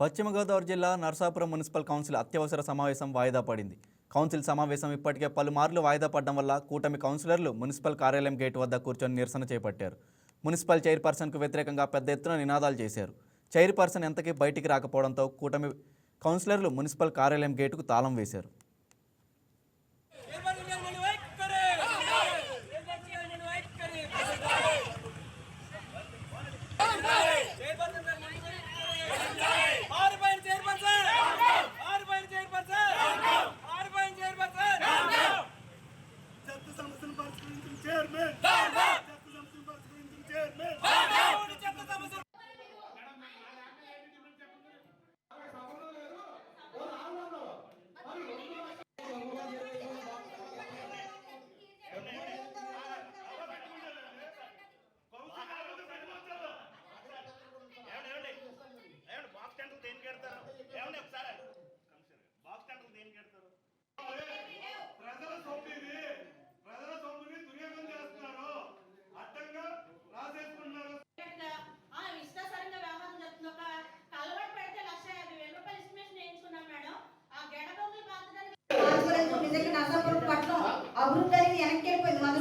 పశ్చిమ గోదావరి జిల్లా Narasapuram municipal council అత్యవసర సమావేశం వాయిదా పడింది. కౌన్సిల్ సమావేశం ఇప్పటికే పలుమార్లు వాయిదా పడడం వల్ల కూటమి కౌన్సిలర్లు మున్సిపల్ కార్యాలయం గేట్ వద్ద కూర్చొని నిరసన చేపట్టారు. మున్సిపల్ చైర్పర్సన్కు వ్యతిరేకంగా పెద్ద ఎత్తున నినాదాలు చేశారు. చైర్పర్సన్ ఎంతకీ బయటికి రాకపోవడంతో కూటమి కౌన్సిలర్లు మున్సిపల్ కార్యాలయం గేటుకు తాళం వేశారు. ఆ పాతడానికి నిజంగా వెనక్కి వెళ్ళిపోయింది. మన